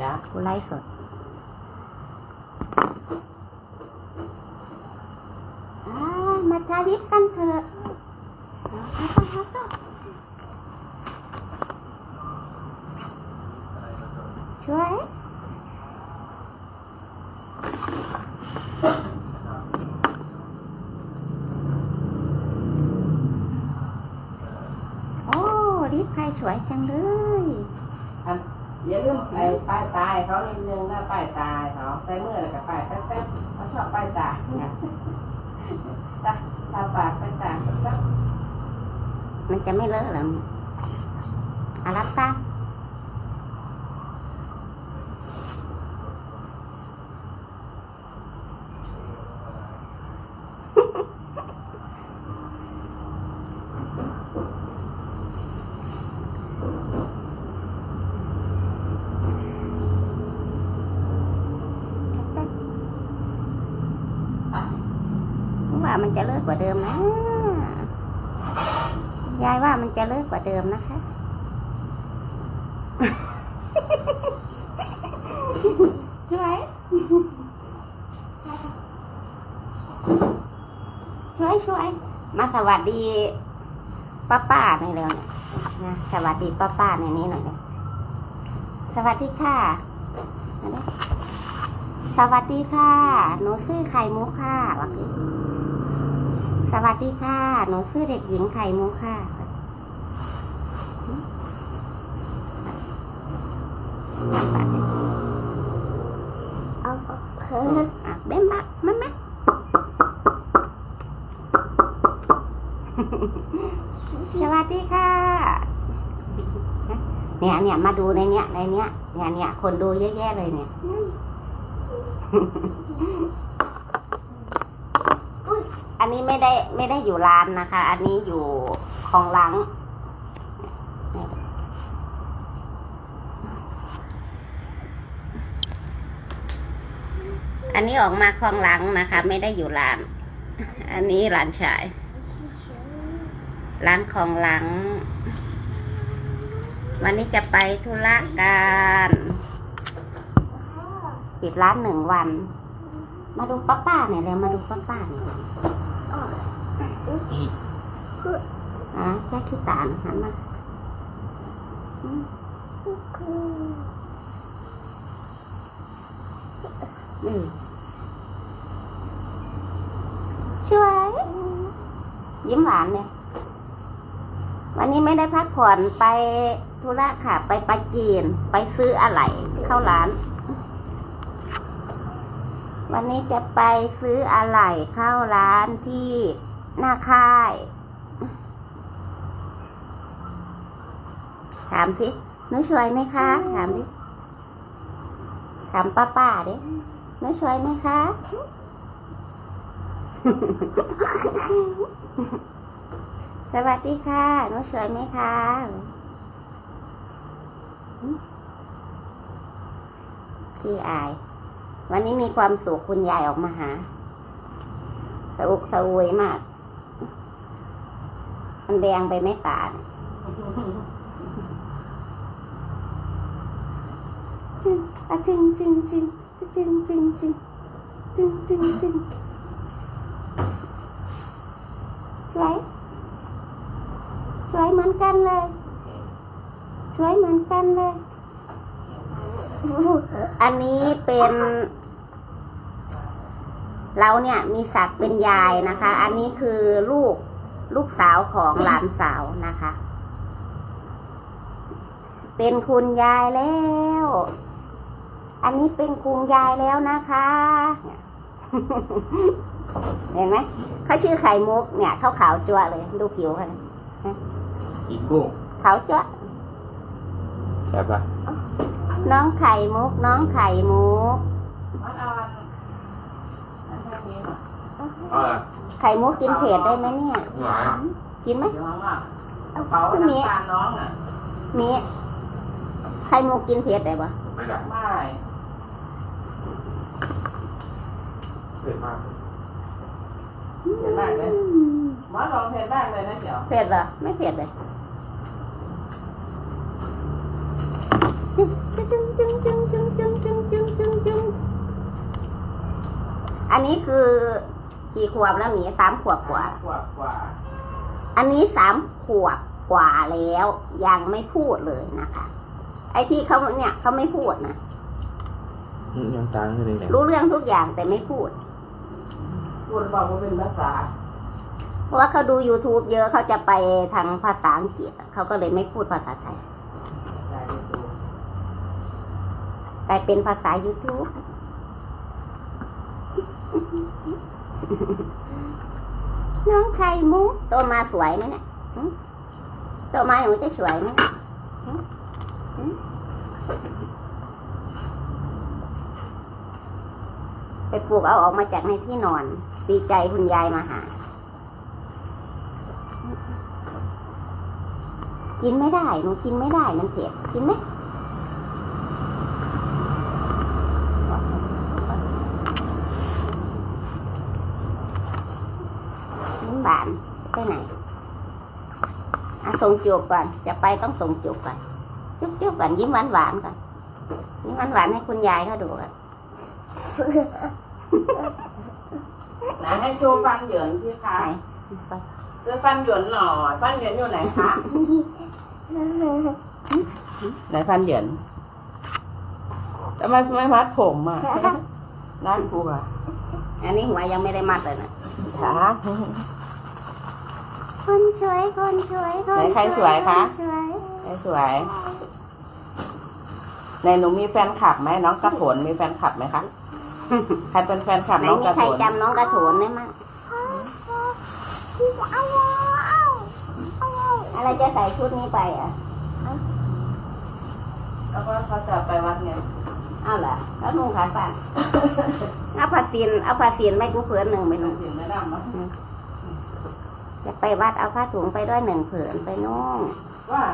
จ้ะกูไลฟ์สดมาทาลิปกันเถอะช่วยโอ้ลิปใครสวยจังเลย อย่าลืมไอ้ป้ายตายเขานิดนึงนะป้ายตายเขาใส่มือแล้วก็ป้ายแป๊บๆเขาชอบป้ายตายนะตาตาปากป้ายตายแป๊บมันจะไม่เลอะหรออารับตา จะเลิกกว่าเดิมนะยายว่ามันจะเลิกกว่าเดิมนะคะช่วยช่วยช่วยมาสวัสดีป้าป้าในอยเร็วเนี่ยนะสวัสดีป้าป้าในนี้หน่อยเลยสวัสดีค่ะ สวัสดีค่ะ หนูซื้อไข่มุกค่ะว่าคือ สวัสดีค่ะ หนูซื้อเด็กหญิงไข่มุกค่ะ เอาอะเบ้มบักมันไหมสวัสดีค่ะ เนี่ยเนี่ยมาดูในเนี้ยในเนี้ยเนี่ยเนี่ยคนดูเยอะแยะเลยเนี่ยอัน นนี้ไม่ได้ไม่ได้อยู่ร้านนะคะ อันนี้อยู่ของหลังอันนี้ออกมาคลองหลังนะคะ ไม่ได้อยู่ร้าน อันนี้ร้านชาย ร้านของหลัง วันนี้จะไปธุระกันปิดร้านหนึ่งวัน มาดูป้าป้าเนี่ยเลยมาดูป้าป้าเนี่ยเลยอะแค่ขี้ตาลหันมาช่วย ยิ้มหวานเนี่ยวันนี้ไม่ได้พักผ่อนไปธุระค่ะ ไปปาจีน ไปซื้ออะไรเข้าร้าน วันนี้จะไปซื้ออะไรเข้าร้านที่หน้าค่าย ถามสิหนูสวยไหมคะ ถามดิ ถามป้าป้าดิหนูสวยไหมคะ สวัสดีค่ะหนูสวยไหมคะพี่อาย วันนี้มีความสุขคุณยายออกมาหาสะอุกสะอวยมาก มันแดงไปไม่ตาเนี่ยจึง อะจึงจึงจึงจึงจึงจึงจึงจึงจึงสวยสวยเหมือนกันเลยสวยเหมือนกันเลย อันนี้เป็น เราเนี่ยมีศักดิ์เป็นยายนะคะ อันนี้คือลูกลูกสาวของหลานสาวนะคะ เป็นคุณยายแล้ว อันนี้เป็นคุณยายแล้วนะคะ เห็นไหมเขาชื่อไข่มุกเนี่ยเขาขาวจั่วเลย ดูผิวเขากินกุ้งขาวจั่วใช่ปะน้องไข่มุก น้องไข่มุกๆมันอ่อนอันนี้มีหน่อยเอาละไข่มุกกินเผ็ดได้ไหมเนี่ยหวานกินไหมอยู่ข้างนอกกระเป๋าน้ำตาลน้องอะมีไข่มุกกินเผ็ดได้ปะไม่ได้ ผ็ดเยผ็ดมากเลยหมอลองเผ็ดมากเลยนะเดี๋ยวเผ็ดเหรอไม่เผ็ดเลยจึงจึงจึงจึงจึงจึงจึงจึงจึงจึงอันนี้คือกี่ขวบแล้วหมีสามขวบกว่า กว่กว่าอันนี้สามขวบกว่าแล้วยังไม่พูดเลยนะคะ ไอ้ที่เขาเนี่ยเขาไม่พูดนะ ยังตางเลยรู้เรื่องทุกอย่างแต่ไม่พูด พูดบอกว่าเป็นภาษา เพราะว่าเขาดู YouTube เยอะเขาจะไปทางภาษาอังกฤษ เขาก็เลยไม่พูดภาษาไทย แต่เป็นภาษา YouTube น้องไข่มุกโตมาสวยไหมเนี่ยโตมาหนูจะสวยไหมหึหึ ไปปลูกเอาออกมาจากในที่นอน ดีใจคุณยายมาหา กินไม่ได้หนูกินไม่ได้มันเผ็ดกินไหมยิ้มหวานไปไหนอะส่งจูบก่อน จะไปต้องส่งจูบก่อน จุ๊บจุ๊บก่อนยิ้มหวานหวานก่อนยิ้มหวานหวานให้คุณยายเขาดูก่อน ไหนให้โชว์ฟันเหยินที่คะไปซื้อฟันเหยินหน่อยฟันเหยินอยู่ไหนคะไหนฟันเหยินทำไมไม่มัดผมอะน่ากลัวอันนี้หัวยังไม่ได้มัดเลยนะค่ะคนสวยคนสวยคนไหนใครสวยคะสวยสวยในหนูมีแฟนคลับไหมน้องกระโถนมีแฟนคลับไหมคะ ใครเป็นแฟนคลับไหนน้องมีกระใครโถนจำน้องกระโถนได้มั้งอะไรจะใส่ชุดนี้ไปอะ แล้วก็เขาจะไปวัดไงเอาเหรอแล้วนุ่งขาสั้นเอาผ้าซีนเอาผ้าซีนไม่กูเผือนหนึ่งไปไม่นุ่ต้องงสินไม่ดำมั้งจะไปวัดเอาผ้าถุงไปด้วยหนึ่งผืนไปนุ่งว่า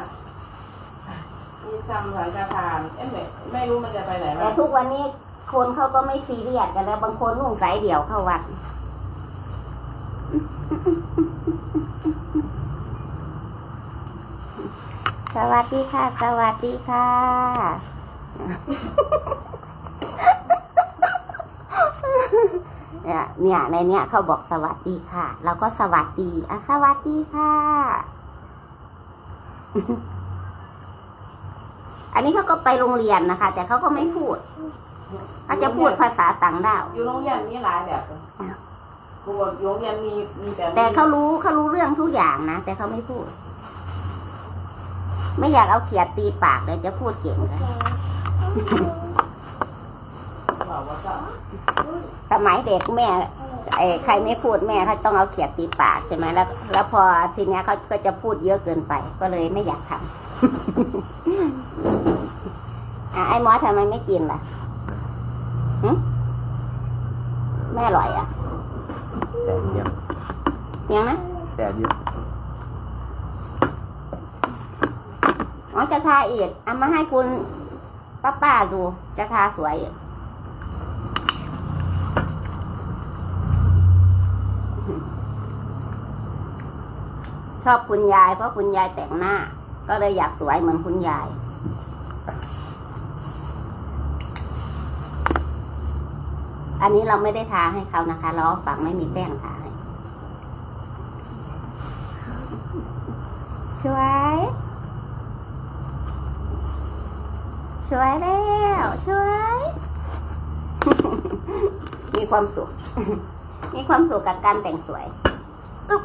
มีซัมสังฆทานเอ๊ะไม่ไม่รู้มันจะไปไหนแต่บ้างทุกวันนี้ คนเขาก็ไม่ซีเรียสกันแล้ว บางคนนุ่งสายเดี่ยวเข้าวัด สวัสดีค่ะ สวัสดีค่ะ เนี่ยเนี่ยในเนี้ยเขาบอกสวัสดีค่ะ เราก็สวัสดีอะสวัสดีค่ะ อันนี้เขาก็ไปโรงเรียนนะคะ แต่เขาก็ไม่พูด เขาจะพูดภาษาต่างดาว อยู่โรงเรียนมีหลายแบบเลยครูบอกอยู่โรงเรียนมีมีแต่แต่เขารู้เขารู้เรื่องทุกอย่างนะ แต่เขาไม่พูด ไม่อยากเอาเขียดตีปากเลยจะพูดเก่งเลยบอกว่าก็สมัยเด็กแม่ไอ้ใครไม่พูดแม่เขาต้องเอาเขียดตีปากใช่ไหมแล้ว แล้วพอทีเนี้ยเขาก็จะพูดเยอะเกินไป ก็เลยไม่อยากทำอะไอ้หมอทำไมไม่กินล่ะ หึแม่อร่อยอะแสบเยอะยังนะแสบเยอะอ๋อจะทาอีกเอามาให้คุณป้าป้าดู จะทาสวยอีกชอบคุณยายเพราะคุณยายแต่งหน้า ก็เลยอยากสวยเหมือนคุณยาย อันนี้เราไม่ได้ทาให้เขานะคะ เราเอาฝังไม่มีแป้งทาให้สวยสวยแล้วสวย มีความสุข มีความสุขกับการแต่งสวยอึ๊บ